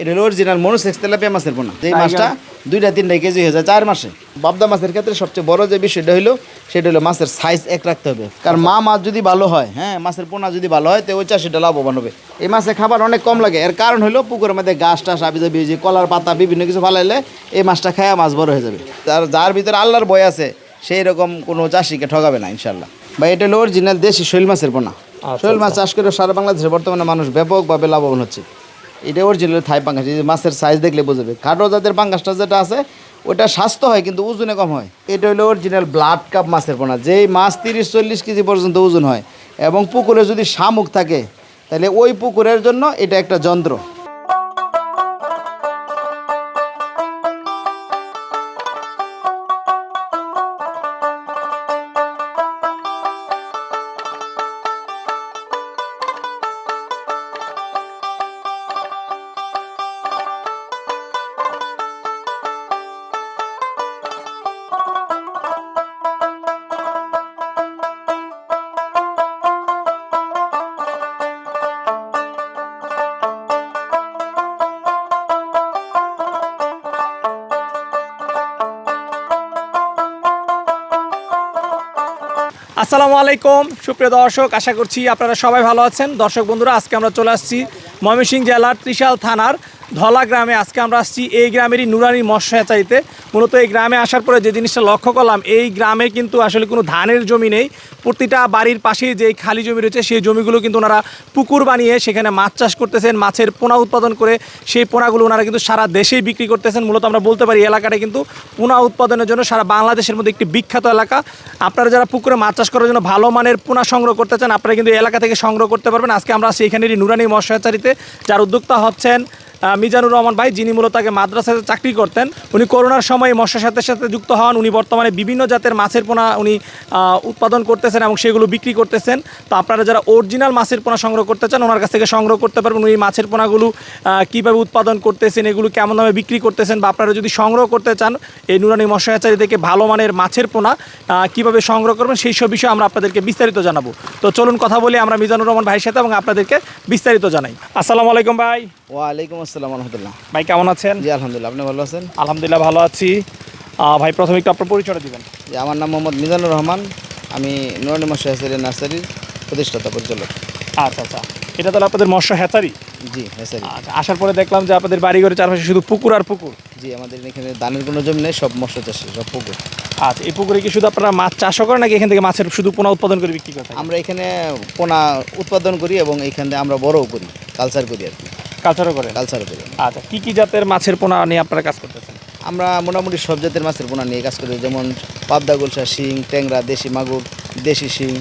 এটা হলো original monosex tilapia মাছের পোনা। যে মাছটা দুইটা তিনটা কেজি হয়ে যায় চার মাসে। বাবদা মাছের ক্ষেত্রে সবচেয়ে বড় যে বিষয়টা হলো সেটা হলো মাছের সাইজ এক রাখতে হবে। কারণ মা মাছ যদি ভালো হয় হ্যাঁ মাছের পোনা যদি ভালো হয় তো ওই চাষিটা লাভবান হবে। এই মাছে খাবার অনেক কম লাগে। এর কারণ হলো পুকুরের মধ্যে গাছ টাছ আবি যাবি যে কলার পাতা বিভিন্ন কিছু ফালাইলে এই মাছটা খায়া মাছ বড় হয়ে যাবে। তার যার ভিতরে আল্লাহর বয় আছে সেই রকম কোনো চাষিকে ঠকাবে না ইনশাল্লাহ বা এটা হলো অরিজিনাল দেশি শৈল মাছের পোনা। শৈল মাছ চাষ করে সারা বাংলাদেশে বর্তমানে মানুষ ব্যাপকভাবে লাভবান হচ্ছে। এটা অরিজিনাল থাই পাঙ্গাস, এই মাছের সাইজ দেখলে বোঝাবে খাটো জাতের পাঙ্গাসটা যেটা আছে, ওটা স্বাস্থ্য হয় কিন্তু ওজনে কম হয়। এটা হলো অরিজিনাল ব্লাড কাপ মাছের পোনা। যেই মাছ তিরিশ চল্লিশ কেজি পর্যন্ত ওজন হয় এবং পুকুরে যদি শামুক থাকে, তাহলে ওই পুকুরের জন্য এটা একটা যন্ত্র। আসসালামু আলাইকুম। সুপ্রিয় দর্শক, আশা করছি আপনারা সবাই ভালো আছেন। দর্শক বন্ধুরা, আজকে আমরা চলে আসছি ময়মনসিংহ জেলার ত্রিশাল থানার ধলা গ্রামে। আজকে আমরা আসছি এই গ্রামেরই নুরানি মৎস্য চাইতে মূলত এই গ্রামে আসার পরে যে জিনিসটা লক্ষ্য করলাম, এই গ্রামে কিন্তু আসলে কোনো ধানের জমি নেই। প্রতিটা বাড়ির পাশেই যে খালি জমি রয়েছে, সেই জমিগুলো কিন্তু ওনারা পুকুর বানিয়ে সেখানে মাছ চাষ করতেছেন, মাছের পোনা উৎপাদন করে সেই পোনাগুলো ওনারা কিন্তু সারা দেশেই বিক্রি করতেছেন। মূলত আমরা বলতে পারি এলাকাটা কিন্তু পোনা উৎপাদনের জন্য সারা বাংলাদেশের মধ্যে একটি বিখ্যাত এলাকা। আপনারা যারা পুকুরে মাছ চাষ করার জন্য ভালো মানের পোনা সংগ্রহ করতে চান, আপনারা কিন্তু এলাকা থেকে সংগ্রহ করতে পারবেন। আজকে আমরা আছি এখানেরই নুরানি মৎস্য যার উদ্যোক্তা হচ্ছেন মিজানুর রহমান ভাই, যিনি মূলত আগে মাদ্রাসাতে চাকরি করতেন, উনি করোনার সময় মৎস্যের সাথে সাথে যুক্ত হন। উনি বর্তমানে বিভিন্ন জাতের মাছের পোনা উনি উৎপাদন করতেছেন এবং সেগুলো বিক্রি করতেছেন। তো আপনারা যারা অরিজিনাল মাছের পোনা সংগ্রহ করতে চান, ওনার কাছ থেকে সংগ্রহ করতে পারবেন উনি মাছের পোনাগুলো কীভাবে উৎপাদন করতেছেন, এগুলো কেমন দামে বিক্রি করতেছেন বা আপনারা যদি সংগ্রহ করতে চান, এই নুরানি মৎস্য হ্যাচারি থেকে ভালো মানের মাছের পোনা কীভাবে সংগ্রহ করবেন সেই সব বিষয়ে আমরা আপনাদেরকে বিস্তারিত জানাব। তো চলুন কথা বলি আমরা মিজানুর রহমান ভাইয়ের সাথে এবং আপনাদেরকে বিস্তারিত জানাই। আসসালামু আলাইকুম ভাই। ওয়ালাইকুম আসসালাম আলহামদুলিল্লাহ ভাই কেমন আছেন? জি আলহামদুলিল্লাহ আপনি ভালো আছেন? আলহামদুলিল্লাহ ভালো আছি। ভাই প্রথমে একটু আপনার পরিচয়টা দিবেন। যে আমার নাম মোহাম্মদ মিজানুর রহমান। আমি নুরানি মশাহের নার্সারির প্রতিষ্ঠাতা পরিচালক। আচ্ছা আচ্ছা। এটা তাহলে আপনাদের মৎস্য হ্যাচারি? জি হ্যাঁ আচ্ছা আসার পরে দেখলাম যে আপনাদের বাড়ি ঘরে চারপাশে শুধু পুকুর আর পুকুর। জি আমাদের এখানে ধানের কোনো জমি নেই সব মৎস্য চাষি সব পুকুর। আচ্ছা এই পুকুরে কি শুধু আপনারা মাছ চাষও করেন নাকি এখান থেকে মাছের শুধু পোনা উৎপাদন করে বিক্রি করতে আমরা এখানে পোনা উৎপাদন করি এবং এখানে আমরা বড়ও করি কালচার করি আর কি। কালচারও করেন? কালচারও করি। আচ্ছা কী কী জাতের মাছের পোনা নিয়ে আপনারা কাজ করতেছেন? আমরা মোটামুটি সব জাতের মাছের পোনা নিয়ে কাজ করি যেমন পাবদা গুলশা শিং ট্যাংরা দেশি মাগুর দেশি শিং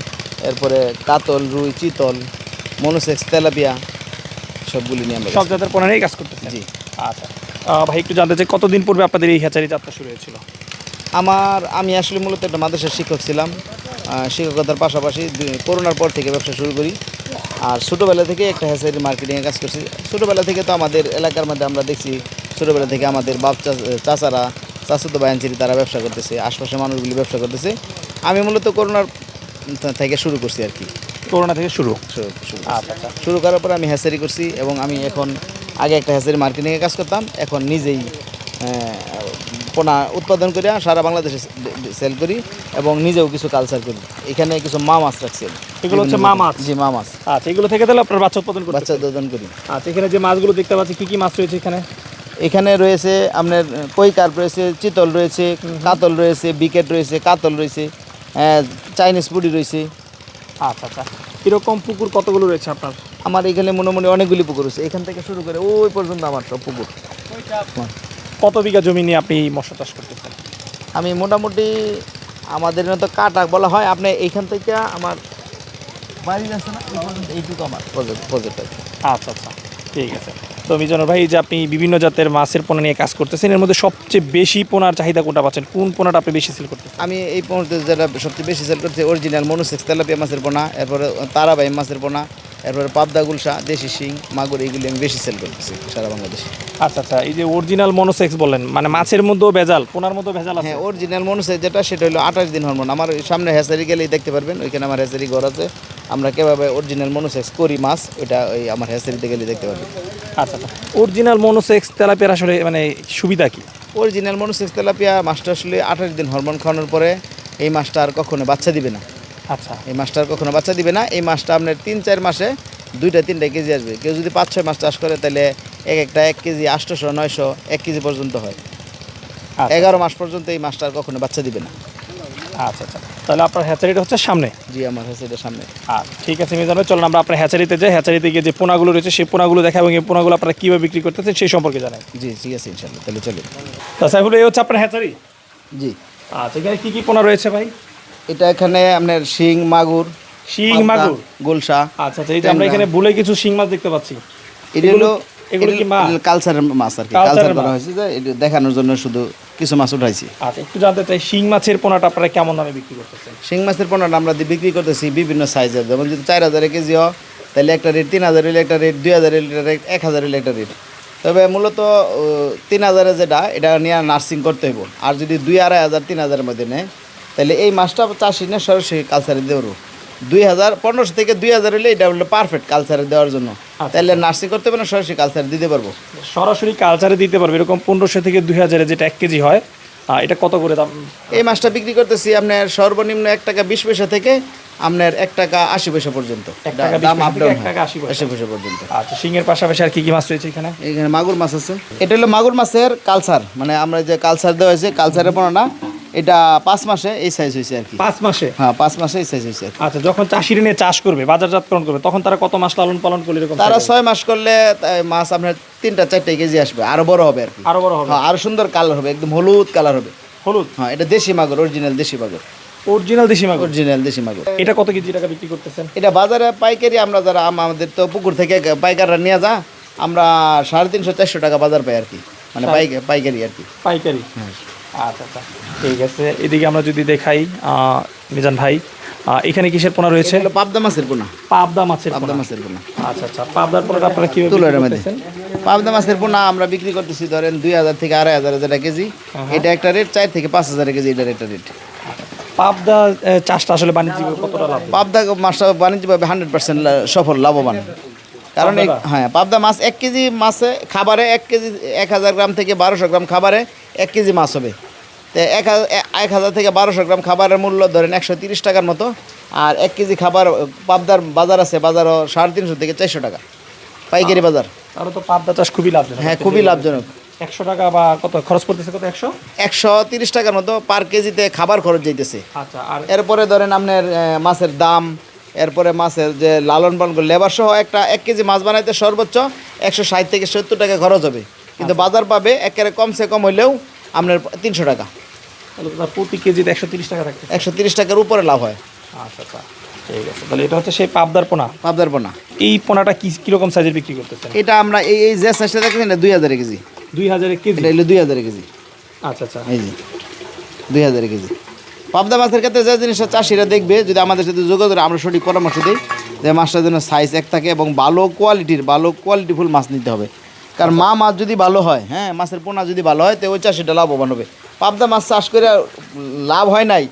এরপরে কাতল রুই চিতল। মনোসেক্স তেলাপিয়া সবগুলি নিয়ে আমরা সব জাতের পোনা নিয়েই কাজ করতেছেন? করি। জি। আচ্ছা। ভাই একটু জানতে চাই কতদিন পূর্বে আপনাদের এই হ্যাচারি যাত্রা শুরু হয়েছিল? আমার আমি আসলে মূলত একটা মাদ্রাসার শিক্ষক ছিলাম। শিক্ষকতার পাশাপাশি করোনার পর থেকে ব্যবসা শুরু করি। আর ছোটোবেলা থেকে একটা হ্যাচারি মার্কেটিংয়ে কাজ করছি। ছোটোবেলা থেকে তো আমাদের এলাকার মধ্যে আমরা দেখছি ছোটোবেলা থেকে আমাদের বাপ চা- চাচারা চাচাতো বায়ানচিরি তারা ব্যবসা করতেছে আশপাশের মানুষগুলি ব্যবসা করতেছে। আমি মূলত করোনার থেকে শুরু করছি আর কি। করোনা থেকে শুরু। আচ্ছা আচ্ছা। শুরু করার পর আমি হ্যাসারি করছি এবং আমি এখন আগে একটা হ্যাসারি মার্কেটিংয়ে কাজ করতাম এখন নিজেই পোনা উৎপাদন করে সারা বাংলাদেশে সেল করি এবং নিজেও কিছু কালচার করি। এখানে কিছু মা মাছ রাখছি। এগুলো হচ্ছে মা মাছ? জি মা মাছ। আচ্ছা এগুলো থেকে তাহলে আপনার বাচ্চা উৎপাদন করতে বাচ্চা উৎপাদন করি। আচ্ছা এখানে যে মাছগুলো দেখতে পাচ্ছি কী কী মাছ রয়েছে এখানে? এখানে রয়েছে আপনার কই কার্প রয়েছে চিতল রয়েছে কাতল রয়েছে বিকেট রয়েছে কাতল রয়েছে চাইনিজ পুডি রয়েছে। আচ্ছা আচ্ছা। এরকম পুকুর কতগুলো রয়েছে আপনার? আমার এখানে মোটামুটি অনেকগুলি পুকুর রয়েছে। এখান থেকে শুরু করে ওই পর্যন্ত আমার সব পুকুর। কত বিঘা জমি নিয়ে আপনি এই মৎস্য চাষ করতেছেন? আমি মোটামুটি আমাদের মতো কাটা বলা হয় আপনি এইখান থেকে আমার বাড়ি আছে না এই পর্যন্ত এইটুকু আমার প্রজেক্ট প্রজেক্ট আছে। আচ্ছা আচ্ছা। ঠিক আছে। তো মিজানুর ভাই যে আপনি বিভিন্ন জাতের মাছের পোনা নিয়ে কাজ করতেছেন এর মধ্যে সবচেয়ে বেশি পোনার চাহিদা কোনটা পাচ্ছেন? কোন পোনাটা আপনি বেশি সেল করতেছেন? আমি এই পোনাতে যেটা সবচেয়ে বেশি সেল করছি অরিজিনাল মনুসেক্স তেলাপিয়া মাছের পোনা এরপরে তারাবাই মাছের পোনা এরপরে পাবদা গুলশা দেশি শিং মাগুর এইগুলি আমি বেশি সেল করতেছি সারা বাংলাদেশে। আচ্ছা আচ্ছা এই যে অরিজিনাল মনোসেক্স বলেন মানে মাছের মধ্যেও ভেজাল পোনার মধ্যেও ভেজাল আছে? হ্যাঁ অরিজিনাল মনোসেক্স যেটা সেটা হলো আঠাশ দিন হরমোন আমার সামনে হ্যাচারি গেলেই দেখতে পারবেন ওইখানে আমার হ্যাচারি ঘর আছে। আমরা কীভাবে অরিজিনাল মনোসেক্স করি মাছ ওইটা ওই আমার হ্যাচারিতে গেলেই দেখতে পারবেন। আচ্ছা অরিজিনাল মনোসেক্স তেলাপিয়ার আসলে মানে সুবিধা কি? অরিজিনাল মনোসেক্স তেলাপিয়া মাছটা আসলে আঠাশ দিন হরমোন খাওয়ানোর পরে এই মাছটা আর কখনো বাচ্চা দিবে না। আচ্ছা। এই মাছটা আর কখনো বাচ্চা দিবে না। এই মাছটা আপনার তিন চার মাসে দুইটা তিনটা কেজি আসবে। কেউ যদি পাঁচ ছয় মাস চাষ করে তাহলে এক একটা এক কেজি আটশোশো নয়শো এক কেজি পর্যন্ত হয়। আচ্ছা। এগারো মাস পর্যন্ত এই মাছটা আর কখনো বাচ্চা দিবে না। আচ্ছা আচ্ছা। তাহলে আপনার হ্যাচারিটা হচ্ছে সামনে। জি আমার এটা সামনে। আচ্ছা ঠিক আছে মিজান চলুন আমরা আপনার হ্যাচারিতে যাই। হ্যাচারিতে গিয়ে যে পোনাগুলো রয়েছে সেই পোনাগুলো দেখা এবং এই পোনাগুলো আপনারা কীভাবে বিক্রি করতেছেন সেই সম্পর্কে জানাই। জি ঠিক আছে ইনশাল্লাহ তাহলে চলুন। তা সাইফুল এই হচ্ছে আপনার হ্যাচারি? জি। আচ্ছা এখানে কী কী পোনা রয়েছে ভাই? এটা এখানে আপনার শিং মাগুর শিং মাগুর? গোলসা আচ্ছা আচ্ছা এই যে আমরা এখানে ভুলে কিছু শিং মাছ দেখতে পাচ্ছি। এটা হলো এগুলো কি মাছ? কালচারের মাছ আর কি। কালচার করা হয়েছে যে দেখানোর জন্য শুধু কিছু মাছ উঠাইছি। আচ্ছা একটু জানতে চাই শিং মাছের পোনাটা আপনারা কেমন দামে বিক্রি করতেছেন? শিং মাছের পণ্যটা আমরা বিক্রি করতেছি বিভিন্ন সাইজের। যেমন যদি চার হাজার কেজি হয় তাহলে একটা রেট তিন হাজার হলে একটা রেট দুই হাজার হলে একটা রেট এক হাজার হলে একটা রেট তবে মূলত তিন হাজারে যেটা এটা নিয়ে নার্সিং করতে হইব। আর যদি দুই আড়াই হাজার তিন হাজারের মধ্যে নেয় তাহলে এই মাছটা চাষি না সরাসরি কালচারে দেওয়ার। দুই হাজার পনেরোশো থেকে দুই হাজার হলে এটা হলো পারফেক্ট কালচারে দেওয়ার জন্য। তাহলে নার্সিং করতে সরাসরি কালচারে দিতে পারব। সরাসরি কালচারে দিতে পারবে এরকম পনেরোশো থেকে দুই হাজারে যেটা এক কেজি হয় এটা কত করে দাম? এই মাছটা বিক্রি করতেছি আপনার সর্বনিম্ন এক টাকা বিশ পয়সা থেকে আপনার এক টাকা আশি পয়সা পর্যন্ত। দাম 20 পয়সা আপ ডাউন এক টাকা 80 পয়সা। আশি পয়সা পর্যন্ত। আচ্ছা পাশাপাশি আর কি কি মাছ রয়েছে এখানে? এখানে মাগুর মাছ আছে। এটা হলো মাগুর মাছের কালচার মানে আমরা যে কালচার দেওয়া হয়েছে কালচারের পড়ানা এটা পাঁচ মাসে এই সাইজ হয়েছে আর কি। পাঁচ মাসে? হ্যাঁ পাঁচ মাসে এই সাইজ হয়েছে আচ্ছা যখন চাষিরা নিয়ে চাষ করবে বাজারজাতকরণ করবে তখন তারা কত মাস লালন পালন করলে এরকম তারা ছয় মাস করলে মাছ আপনার তিনটা চারটে কেজি আসবে আরও বড় হবে আর কি। আরও বড় হবে? হ্যাঁ আরও সুন্দর কালার হবে একদম হলুদ কালার হবে। হলুদ? হ্যাঁ এটা দেশি মাগুর অরিজিনাল দেশি মাগুর। অরিজিনাল দেশি মাগুর? অরিজিনাল দেশি মাগুর। এটা কত কেজি টাকা বিক্রি করতেছেন? এটা বাজারে পাইকারি আমরা যারা আমাদের তো পুকুর থেকে পাইকাররা নিয়ে যা আমরা সাড়ে তিনশো চারশো টাকা বাজার পাই আর কি। মানে পাইকা- পাইকারি আর কি। পাইকারি? আচ্ছা আচ্ছা। ঠিক আছে। এদিকে আমরা যদি দেখাই মিজান ভাই এখানে কিসের পোনা রয়েছে? পাবদা মাছের পোনা। পাবদা মাছের পাবদা মাছের পোনা। আচ্ছা আচ্ছা। পাবদার পোনাটা আপনারা করতেছেন? পাবদা মাছের পোনা আমরা বিক্রি করতেছি ধরেন দুই হাজার থেকে আড়াই হাজার যেটা কেজি। এটা একটা রেট চার থেকে পাঁচ হাজার কেজি এটার একটা রেট পাবদা চাষটা আসলে কতটা লাভ পাবদা মাছটা বাণিজ্যিকভাবে হান্ড্রেড পার্সেন্ট সফল লাভবান। কারণ হ্যাঁ পাবদা মাছ এক কেজি মাছে খাবারে এক কেজি এক হাজার গ্রাম থেকে বারোশো গ্রাম খাবারে এক কেজি মাছ হবে। তো এক হাজার এক হাজার থেকে বারোশো গ্রাম খাবারের মূল্য ধরেন একশো তিরিশ টাকার মতো আর এক কেজি খাবার পাবদার বাজার আছে বাজারও সাড়ে তিনশো থেকে চারশো টাকা পাইকারি বাজার। তাহলে তো পাবদা চাষ খুবই লাভজনক। হ্যাঁ খুবই লাভজনক। একশো টাকা বা কত খরচ করতেছে কত একশো? একশো তিরিশ টাকার মতো পার কেজিতে খাবার খরচ যাইতেছে। আচ্ছা আর এরপরে ধরেন আপনার মাছের দাম এরপরে মাছের যে লালন পালন করে লেবার সহ একটা এক কেজি মাছ বানাইতে সর্বোচ্চ একশো ষাট থেকে সত্তর টাকা খরচ হবে। কিন্তু বাজার পাবে একেবারে কমসে কম হইলেও আপনার তিনশো টাকা। প্রতি কেজিতে একশো তিরিশ টাকা থাকে একশো তিরিশ টাকার উপরে লাভ হয়। আচ্ছা আচ্ছা ঠিক আছে। তাহলে এটা হচ্ছে সেই পাবদার পোনা। পাবদার পোনা। এই পোনাটা কি কীরকম সাইজের বিক্রি করতেছেন? এটা আমরা এই এই যে সাইজটা এটা দুই হাজার কেজি। দুই হাজারের কেজি? এটা হলো দুই হাজার কেজি। আচ্ছা আচ্ছা। এই যে দুই হাজার কেজি। পাবদা মাছের ক্ষেত্রে যে জিনিসটা চাষিরা দেখবে যদি আমাদের সাথে যোগাযোগ আমরা সঠিক পরামর্শ দিই যে মাছটার জন্য সাইজ এক থাকে এবং ভালো কোয়ালিটির ভালো কোয়ালিটিফুল মাছ নিতে হবে। কারণ মা মাছ যদি ভালো হয় হ্যাঁ মাছের পোনা যদি ভালো হয় তো ওই চাষিটা লাভবান হবে। পাবদা মাছ চাষ করে লাভ হয় নাই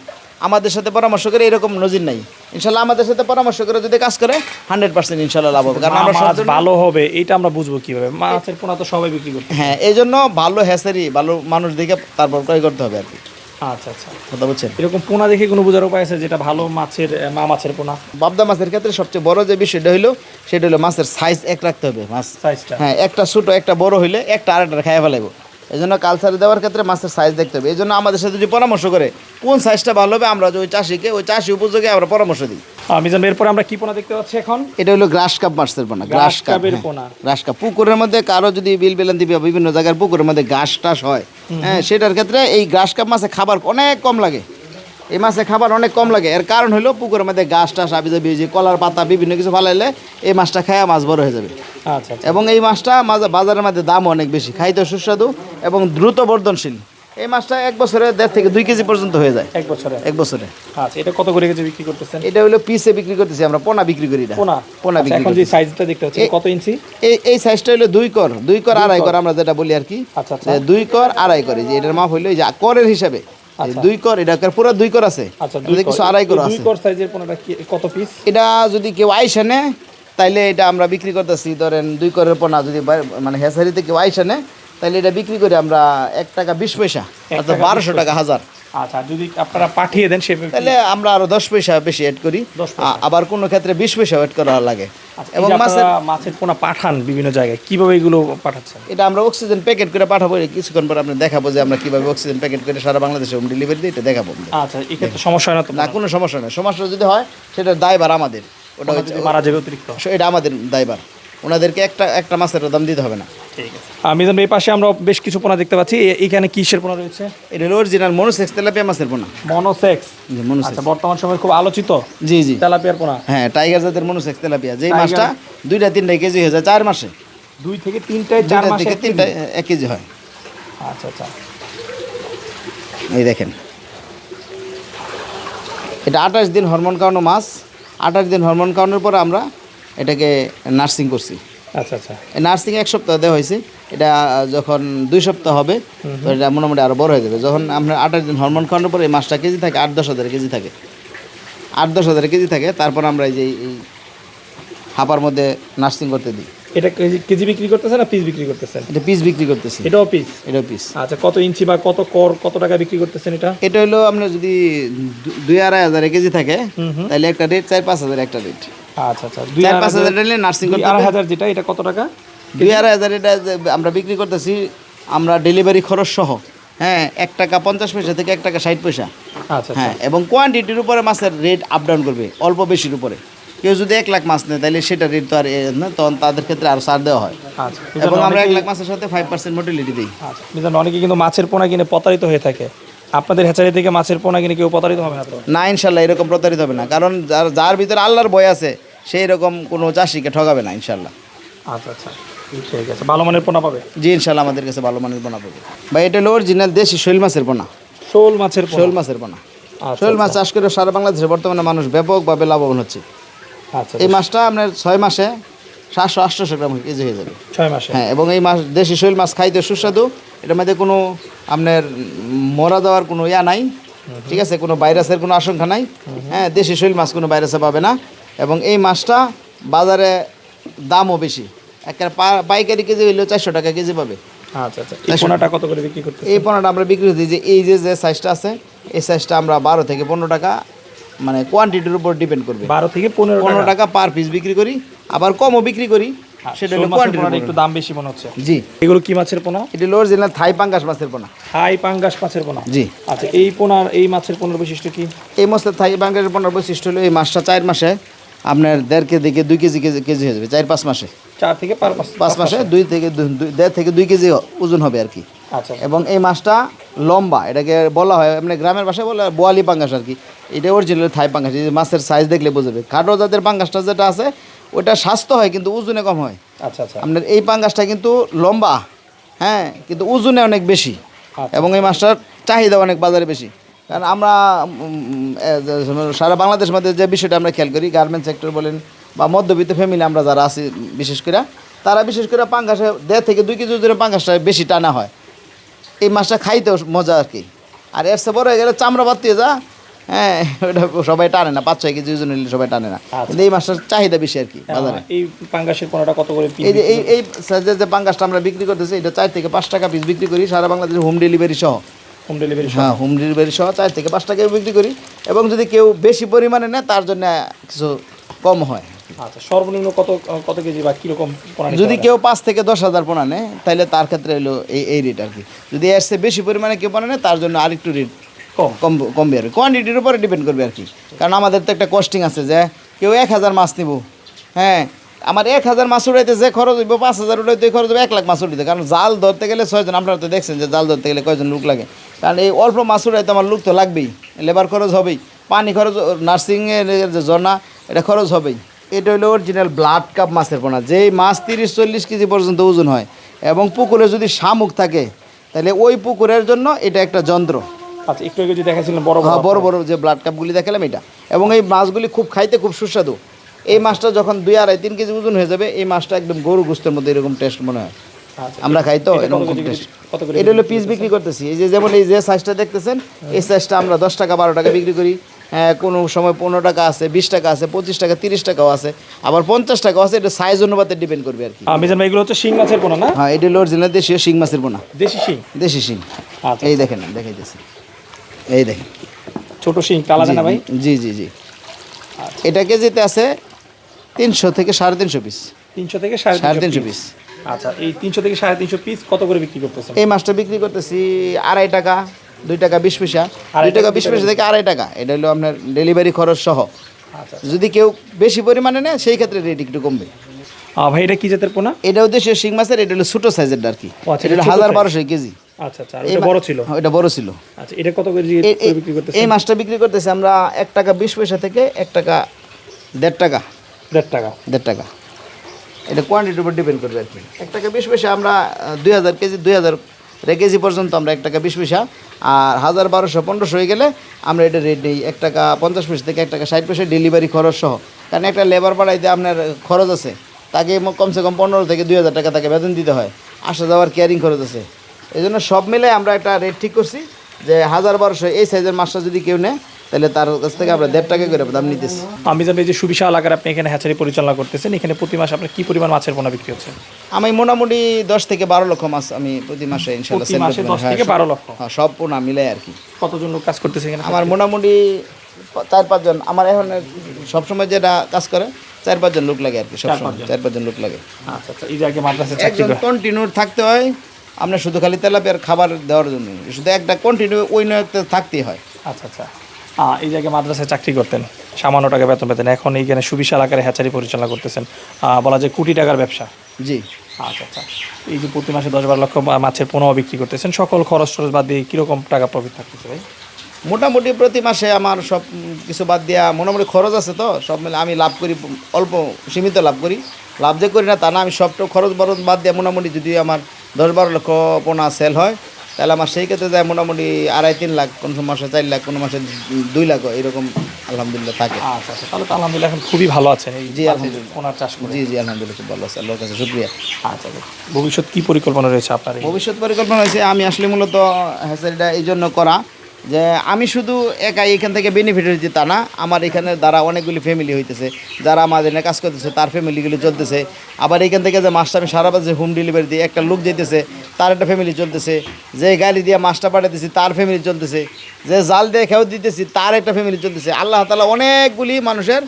আমাদের সাথে পরামর্শ করে এরকম নজির নাই। ইনশাল্লাহ আমাদের সাথে পরামর্শ করে যদি কাজ করে হান্ড্রেড পার্সেন্ট ইনশাল্লাহ লাভ হবে। কারণ আমরা মাছ ভালো হবে এটা আমরা বুঝব কীভাবে। মাছের পোনা তো সবাই বিক্রি করতে হ্যাঁ এই জন্য ভালো হ্যাসারি ভালো মানুষ দেখে তারপর ক্রয় করতে হবে আর কি। আচ্ছা আচ্ছা। কথা বলছেন? এরকম পোনা দেখে কোনো বোঝার উপায় আছে যেটা ভালো মাছের মা মাছের পোনা? বাবদা মাছের ক্ষেত্রে সবচেয়ে বড় যে বিষয়টা হলো সেটা হলো মাছের সাইজ এক রাখতে হবে মাছ। সাইজটা হ্যাঁ একটা ছোটো একটা বড় হইলে একটা আরেকটা খাইয়া ফেলাইব। এই জন্য কালচারে দেওয়ার ক্ষেত্রে মাছের সাইজ দেখতে হবে। এই জন্য আমাদের সাথে যদি পরামর্শ করে কোন সাইজটা ভালো হবে আমরা ওই চাষিকে ওই চাষি উপযোগে আমরা পরামর্শ দিই। আহ, মিজান ভাই, এরপরে আমরা কি পোনা দেখতে পাচ্ছি এখন? এটা হলো গ্রাস কাপ মাছের পোনা গ্রাস গ্রাস কাপের পোনা। গ্রাস কাপ পুকুরের মধ্যে কারও যদি বিল বেলান দিবে বিভিন্ন জায়গার পুকুরের মধ্যে ঘাস টাস হয় হ্যাঁ সেটার ক্ষেত্রে এই গ্রাস কাপ মাছে খাবার অনেক কম লাগে। এই মাছে খাবার অনেক কম লাগে। এর কারণ হলো পুকুরের মধ্যে গাছ টাস আবি যাবি যে কলার পাতা বিভিন্ন কিছু ফালাইলে এই মাছটা খায়া মাছ বড় হয়ে যাবে। আচ্ছা আচ্ছা। এবং এই মাছটা মাঝে বাজারের মধ্যে দাম অনেক বেশি। খাইতে সুস্বাদু এবং দ্রুত বর্ধনশীল। এই মাছটা এক বছরে দেড় থেকে দুই কেজি পর্যন্ত হয়ে যায়। এক বছরে? এক বছরে। আচ্ছা এটা কত করে কেজি বিক্রি করতেছেন? এটা হলো পিসে বিক্রি করতেছি আমরা পোনা বিক্রি করি না। পোনা? পোনা আচ্ছা, বিক্রি এখন যে সাইজটা দেখতে পাচ্ছি কত ইঞ্চি? এই এই সাইজটা হলো দুই কর দুই কর আড়াই কর। আমরা যেটা বলি আর কি। আচ্ছা, আচ্ছা। দুই কর আড়াই কর যে এটার মাপ হইল এই যে করের হিসাবে। আচ্ছা। দুই কর এটা পুরো দুই কর আছে। আচ্ছা আমাদের কিছু আড়াই কর আছে দুই কর সাইজের পোনাটা কি কত পিস এটা যদি কেউ আইসে নে তাইলে এটা আমরা বিক্রি করতেছি ধরেন দুই করের পোনা যদি মানে হেসারিতে কেউ আইসা নেয় তাহলে এটা বিক্রি করে আমরা এক টাকা বিশ পয়সা অর্থাৎ বারোশো টাকা হাজার। আচ্ছা যদি আপনারা পাঠিয়ে দেন সে তাহলে আমরা আরও দশ পয়সা বেশি অ্যাড করি। 10 পয়সা। আ- আবার কোনো ক্ষেত্রে বিশ পয়সা অ্যাড করা লাগে। আচ্ছা, এবং মাছের মাছের পোনা পাঠান বিভিন্ন জায়গায় কীভাবে এগুলো পাঠাচ্ছেন? এটা আমরা অক্সিজেন প্যাকেট করে পাঠাবো কিছুক্ষণ পর আপনি দেখাবো যে আমরা কীভাবে অক্সিজেন প্যাকেট করে সারা বাংলাদেশে হোম ডেলিভারি দিই এটা দেখাবো আচ্ছা এক্ষেত্রে সমস্যা হয় না তো? না কোনো সমস্যা নেই। সমস্যা যদি হয় সেটা দায়বার আমাদের। ওটা মারা যাবে অতিরিক্ত? এটা আমাদের দায়বার ওনাদেরকে একটা একটা মাছের দাম দিতে হবে না। ঠিক আছে। ভাই, এই পাশে আমরা বেশ কিছু পোনা দেখতে পাচ্ছি। এখানে কিসের পোনা রয়েছে? এটা হলো অরিজিনাল মনোসেক্স তেলাপিয়া মাছের পোনা। মনোসেক্স জি মনোসেক্স আচ্ছা বর্তমান সময় খুব আলোচিত জি জি। তেলাপিয়ার পোনা। হ্যাঁ টাইগার জাতের মনোসেক্স তেলাপিয়া। যেই মাছটা দুইটা তিনটা কেজি হয়ে যায় চার মাসে। দুই থেকে তিনটায় চার মাসে থেকে তিনটা এক কেজি হয়। আচ্ছা আচ্ছা। এই দেখেন। এটা আঠাশ দিন হরমোন খাওয়ানো মাছ। আঠাশ দিন হরমোন খাওয়ানোর পর আমরা এটাকে নার্সিং করছি। আচ্ছা আচ্ছা। নার্সিং এক সপ্তাহ দেওয়া হয়েছে। এটা যখন দুই সপ্তাহ হবে তো এটা মোটামুটি আরও বড় হয়ে যাবে। যখন আমরা আঠাশ দিন হরমোন খাওয়ানোর পরে এই মাছটা কেজি থাকে আট দশ হাজার কেজি থাকে। আট দশ হাজার কেজি থাকে তারপর আমরা এই যে এই হাপার মধ্যে নার্সিং করতে দিই। এটা কেজি বিক্রি করতেছেন না পিস বিক্রি করতেছেন এটা পিস বিক্রি করতেছি। এটাও পিস এটা পিস আচ্ছা কত ইঞ্চি বা কত কর কত টাকা বিক্রি করতেছেন এটা? এটা হলো আপনার যদি দুই আড়াই হাজার কেজি থাকে। তাহলে একটা রেট চার পাঁচ হাজার একটা রেট আচ্ছা আচ্ছা। দুই পাঁচ হাজার হাজার- নিলে নার্সিং করতে আড়াই হাজার যেটা এটা কত টাকা? দুই আড়াই হাজার এটা আমরা বিক্রি করতেছি আমরা ডেলিভারি খরচ সহ। হ্যাঁ এক টাকা পঞ্চাশ পয়সা থেকে এক টাকা ষাট পয়সা। আচ্ছা হ্যাঁ এবং কোয়ান্টিটির উপরে মাছের রেট আপ ডাউন করবে অল্প বেশির উপরে। কেউ যদি এক লাখ মাছ নেয় তাহলে সেটা রেট তো আর না তখন তাদের ক্ষেত্রে আরও ছাড় দেওয়া হয়। এবং আমরা এক লাখ মাছের সাথে ফাইভ পার্সেন্ট মোটিলিটি দিই। অনেকে কিন্তু মাছের পোনা কিনে প্রতারিত হয়ে থাকে। আপনাদের হ্যাচারি থেকে মাছের পোনা কিনে কেউ প্রতারিত হবে না না ইনশাল্লাহ এরকম প্রতারিত হবে না। কারণ যার যার ভিতরে আল্লাহর ভয় আছে সেই রকম কোনো চাষিকে ঠকাবে না ইনশাল্লাহ আচ্ছা আচ্ছা। ঠিক আছে ভালো মানের পোনা পাবে? জি ইনশাল্লাহ আমাদের কাছে ভালো মানের পোনা পাবে। বা এটা হলো অরিজিনাল দেশি শৈল মাছের পোনা। শোল মাছের শৈল মাছের পোনা। আচ্ছা শৈল মাছ চাষ করে সারা বাংলাদেশে বর্তমানে মানুষ ব্যাপকভাবে লাভবান হচ্ছে। আচ্ছা এই মাছটা আপনার ছয় মাসে সাতশো আটশোশো গ্রাম কেজি হয়ে যাবে। ছয় মাসে? হ্যাঁ এবং এই মাছ দেশি শৈল মাছ খাইতে সুস্বাদু। এটার মধ্যে কোনো আপনার মরা দেওয়ার কোনো ইয়া নাই। ঠিক আছে কোনো ভাইরাসের কোনো আশঙ্কা নাই। হ্যাঁ দেশি শৈল মাছ কোনো ভাইরাসে পাবে না। এবং এই মাছটা বাজারে দামও বেশি। একটা পাইকারি কেজি হইলেও চারশো টাকা কেজি পাবে। আচ্ছা আচ্ছা। এই পোনাটা কত করে বিক্রি করতে এই আমরা বিক্রি দিই যে এই যে যে সাইজটা আছে এই সাইজটা আমরা বারো থেকে পনেরো টাকা মানে কোয়ান্টিটির উপর ডিপেন্ড করবে। বারো থেকে পনেরো পনেরো টাকা। পার পিস বিক্রি করি আবার কমও বিক্রি করি সেটা হলো কোয়ান্টিটি একটু দাম বেশি মনে হচ্ছে। জি। এগুলো কি মাছের পোনা? এটি লোর জেলার থাই পাঙ্গাস মাছের পোনা। হাই পাঙ্গাস মাছের পোনা? জি। আচ্ছা এই পোনার এই মাছের পোনার বৈশিষ্ট্য কি? এই মাছের থাই পাঙ্গাসের পোনার বৈশিষ্ট্য হলো এই মাছটা চার মাসে আপনার দেড় কেজি থেকে দুই কেজি কেজি কেজি হয়ে যাবে চার পাঁচ মাসে। চার থেকে পাঁচ মাসে দুই থেকে দেড় থেকে দুই কেজি ওজন হবে আর কি। আচ্ছা। এবং এই মাছটা লম্বা এটাকে বলা হয় মানে গ্রামের ভাষায় বলে বোয়ালি পাঙ্গাস আর কি। এটা অরিজিনাল থাই পাঙ্গাস এই মাছের সাইজ দেখলে বুঝবে খাটো জাতের পাঙ্গাসটা যেটা আছে ওটা স্বাস্থ্য হয় কিন্তু ওজনে কম হয়। আচ্ছা আচ্ছা। আপনার এই পাঙ্গাসটা কিন্তু লম্বা হ্যাঁ কিন্তু ওজনে অনেক বেশি। আচ্ছা। এবং এই মাছটার চাহিদা অনেক বাজারে বেশি। কারণ আমরা সারা বাংলাদেশ মধ্যে যে বিষয়টা আমরা খেয়াল করি গার্মেন্টস সেক্টর বলেন বা মধ্যবিত্ত ফ্যামিলি আমরা যারা আছি বিশেষ করে তারা বিশেষ করে পাঙ্গাসে দেড় থেকে দুই কেজি ওজনের পাঙ্গাসটা বেশি টানা হয়। এই মাছটা খাইতেও মজা আর কি। আর এর সে বড় হয়ে গেলে চামড়া বাতিয়ে যা হ্যাঁ ওটা সবাই টানে না পাঁচ ছয় কেজি ওজন হলে সবাই টানে না। কিন্তু এই মাছটার চাহিদা বেশি আর কি বাজারে। এই পাঙ্গাসের পোনাটা কত করে এই যে এই এই যে পাঙ্গাসটা আমরা বিক্রি করতেছি এটা চার থেকে পাঁচ টাকা পিস বিক্রি করি সারা বাংলাদেশে হোম ডেলিভারি সহ। হোম ডেলিভারি হ্যাঁ হোম ডেলিভারি সহ চার থেকে পাঁচ টাকা বিক্রি করি। এবং যদি কেউ বেশি পরিমাণে নেয় তার জন্য কিছু কম হয়। আচ্ছা সর্বনিম্ন কত কত কেজি বা কীরকম যদি কেউ পাঁচ থেকে দশ হাজার পোনা নেয় তাহলে তার ক্ষেত্রে হলো এই এই রেট আর কি। যদি এর চেয়ে বেশি পরিমাণে কেউ পোনা নেয় তার জন্য আরেকটু রেট কম? কম কমবে আর কোয়ান্টিটির উপরে ডিপেন্ড করবে আর কি। কারণ আমাদের তো একটা কস্টিং আছে যে কেউ এক হাজার মাছ নিব। হ্যাঁ আমার এক হাজার মাছ উড়াইতে যে খরচ হইব পাঁচ হাজার উড়াইতে খরচ হবে এক লাখ মাছ উড়াইতে। কারণ জাল ধরতে গেলে ছয়জন আপনারা তো দেখছেন যে জাল ধরতে গেলে কয়জন লোক লাগে। কারণ এই অল্প মাছ উড়াইতে আমার লোক তো লাগবেই লেবার খরচ হবেই। পানি খরচ নার্সিংয়ের যে জনা এটা খরচ হবেই। এটা হলো অরিজিনাল ব্লাড কাপ মাছের পোনা। যেই মাছ তিরিশ চল্লিশ কেজি পর্যন্ত ওজন হয় এবং পুকুরে যদি শামুক থাকে তাহলে ওই পুকুরের জন্য এটা একটা যন্ত্র। আচ্ছা একটু আগে যে বড় হ্যাঁ বড় বড় বড় যে ব্লাড কাপগুলি দেখালাম এটা। এবং এই মাছগুলি খুব খাইতে খুব সুস্বাদু। এই মাছটা যখন দুই আড়াই তিন কেজি ওজন হয়ে যাবে এই মাছটা একদম গরু গোস্তের মধ্যে এরকম টেস্ট মনে হয়। আচ্ছা, আমরা খাই তো এটা এরকম টেস্ট এটা হলো পিস বিক্রি করতেছি। এই যে যেমন এই যে সাইজটা দেখতেছেন এই সাইজটা আমরা দশ টাকা বারো টাকা বিক্রি করি। হ্যাঁ, কোনো সময় পনেরো টাকা আছে বিশ টাকা আছে পঁচিশ টাকা তিরিশ টাকাও আছে আবার পঞ্চাশ টাকাও আছে এটা সাইজ অনুপাতে ডিপেন্ড করবে আর কি। মিজান ভাই এগুলো হচ্ছে শিং মাছের পোনা না? হ্যাঁ এটা হলো অরিজিনাল দেশীয় শিং মাছের পোনা। দেশি শিং? দেশি শিং। আচ্ছা। এই দেখেন দেখাইতেছি। এই দেখেন। ছোট শিং কালা না ভাই? জি জি জি। এটা কেজিতে আছে তিনশো থেকে সাড়ে তিনশো পিস তিনশো থেকে সাড়ে তিনশো পিস আচ্ছা এই তিনশো থেকে সাড়ে তিনশো পিস কত করে বিক্রি করতেছেন? এই মাছটা বিক্রি করতেছি আড়াই টাকা দুই টাকা বিশ পয়সা। দুই টাকা বিশ পয়সা থেকে আড়াই টাকা। এটা হলো আপনার ডেলিভারি খরচ সহ। আচ্ছা যদি কেউ বেশি পরিমাণে নেয় সেই ক্ষেত্রে রেট একটু কমবে। ভাই এটা কি জাতের পোনা? এটা হচ্ছে শিং মাছের এটা হলো ছোটো সাইজের আর কি। আচ্ছা, এটা হলো হাজার বারোশো কেজি। আচ্ছা আচ্ছা বড় ছিল? এটা বড় ছিল। আচ্ছা এটা কত করে বিক্রি এই মাছটা বিক্রি করতেছি আমরা এক টাকা বিশ পয়সা থেকে এক টাকা দেড় টাকা। দেড় টাকা। দেড় টাকা। এটা কোয়ান্টিটির উপর ডিপেন্ড করবে আর কি। এক টাকা বিশ পয়সা আমরা দুই হাজার কেজি দুই হাজার কেজি পর্যন্ত আমরা এক টাকা বিশ পয়সা আর হাজার বারোশো পনেরোশো হয়ে গেলে আমরা এটা রেট নিই। এক টাকা পঞ্চাশ পয়সা থেকে এক টাকা ষাট পয়সা ডেলিভারি খরচ সহ। কারণ একটা লেবার বাড়াইতে আপনার খরচ আছে। তাকে কমসে কম পনেরো থেকে দুই হাজার টাকা তাকে বেতন দিতে হয়। আসা যাওয়ার কেয়ারিং খরচ আছে। এই জন্য সব মিলে আমরা একটা রেট ঠিক করছি যে হাজার বারোশো এই সাইজের মাছটা যদি কেউ নেয় তাহলে তার কাছ থেকে আমরা দেড় টাকা করে দাম নিতেছি। আমি জানি যে সুবিশা এলাকার আপনি এখানে হ্যাচারি পরিচালনা করতেছেন এখানে প্রতি মাসে আপনার কি পরিমাণ মাছের পোনা বিক্রি হচ্ছে? আমি মোটামুটি দশ থেকে বারো লক্ষ মাছ আমি প্রতি মাসে ইনশাল্লাহ প্রতি sell করতে পারি। 10 হ্যাঁ, থেকে সব- 12 লক্ষ। হ্যাঁ সব পোনা মিলে আর কি। কতজন লোক কাজ করতেছে এখানে? আমার মোটামুটি চার পাঁচজন আমার এখন সবসময় যেটা কাজ করে চার পাঁচজন লোক লাগে আর কি সবসময়। চার পাঁচজন লোক লাগে। আচ্ছা আচ্ছা এই যে আগে মাদ্রাসা একজন কন্টিনিউ থাকতে হয় আপনার শুধু খালি তেলাপিয়ার খাবার দেওয়ার জন্য শুধু একটা কন্টিনিউ ওই নয়তে থাকতেই হয়। আচ্ছা আচ্ছা। এই জায়গায় মাদ্রাসায় চাকরি করতেন সামান্য টাকা বেতন পেতেন। এখন এইখানে সুবিশাল আকারে হ্যাচারি পরিচালনা করতেছেন। বলা যায় কোটি টাকার ব্যবসা। জি। আচ্ছা আচ্ছা। এই যে প্রতি মাসে দশ বারো লক্ষ মাছের পোনাও বিক্রি করতেছেন সকল খরচ টরচ বাদ দিয়ে কীরকম টাকা প্রফিট থাকতেছে ভাই? মোটামুটি প্রতি মাসে আমার সব কিছু বাদ দিয়া মোটামুটি খরচ আছে তো সব মিলে আমি লাভ করি অল্প সীমিত লাভ করি। লাভ যে করি না তা না আমি সবটা খরচ বরচ বাদ দিয়া মোটামুটি যদি আমার দশ বারো লক্ষ পোনা সেল হয় তাহলে আমার সেই ক্ষেত্রে যায় মোটামুটি আড়াই তিন লাখ কোন মাসে চার লাখ কোনো মাসে দুই লাখ এরকম আলহামদুলিল্লাহ থাকে আচ্ছা আচ্ছা তাহলে তো আলহামদুলিল্লাহ এখন খুবই ভালো আছে জি, আলহামদুলিল্লাহ। ওনার চাষ করে জি জি আলহামদুলিল্লাহ খুব ভালো আছে আল্লাহর কাছে শুক্রিয়া আচ্ছা আচ্ছা। ভবিষ্যৎ কী পরিকল্পনা রয়েছে আপনার ভবিষ্যৎ পরিকল্পনা রয়েছে আমি আসলে মূলত হ্যাঁ এই জন্য করা যে আমি শুধু একাই এখান থেকে বেনিফিট হয়েছি তা না আমার এখানে দ্বারা অনেকগুলি ফ্যামিলি হইতেছে যারা আমাদের এখানে কাজ করতেছে তার ফ্যামিলিগুলি চলতেছে। আবার এখান থেকে যে মাছটা আমি সারা বাজে হোম ডেলিভারি দিই একটা লোক যেতেছে তার একটা ফ্যামিলি চলতেছে। যে গাড়ি দিয়ে মাছটা পাঠাতেছি তার ফ্যামিলি চলতেছে। যে জাল দিয়ে খেয়েও দিতেছি তার একটা ফ্যামিলি চলতেছে। আল্লাহ তালা অনেকগুলি মানুষের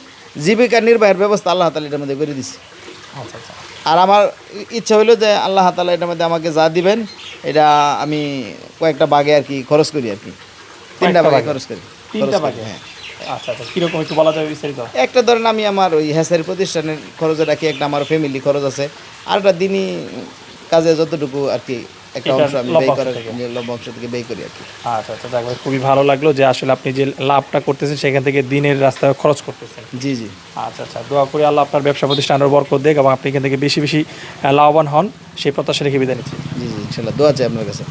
জীবিকা নির্বাহের ব্যবস্থা আল্লাহ তালা এটার মধ্যে করে দিচ্ছে আচ্ছা আচ্ছা। আর আমার ইচ্ছা হইল যে আল্লাহ তালা এটার মধ্যে আমাকে যা দিবেন এটা আমি কয়েকটা বাগে আর কি খরচ করি আর কি। তিনটা? খরচ করি তিনটা হ্যাঁ। আচ্ছা আচ্ছা কীরকম একটু বলা যাবে বিস্তারিত? একটা ধরেন আমি আমার ওই হ্যাসের প্রতিষ্ঠানের খরচে রাখি একটা আমার ফ্যামিলি খরচ আছে। আর একটা দিনই কাজে যতটুকু আর কি একটা অংশ আমি ব্যয় করার থেকে। অংশ থেকে ব্যয় করি আর কি। আচ্ছা আচ্ছা যাক খুবই ভালো লাগল যে আসলে আপনি যে লাভটা করতেছেন সেখান থেকে দিনের রাস্তায় খরচ করতেছেন। জি জি। আচ্ছা আচ্ছা দোয়া করি আল্লাহ আপনার ব্যবসা প্রতিষ্ঠান আরও বরকত দেখ এবং আপনি এখান থেকে বেশি বেশি লাভবান হন। সেই প্রত্যাশা রেখে বিদায় নিচ্ছি। জি জি ইনশাল্লাহ দোয়া চাই আপনার কাছে।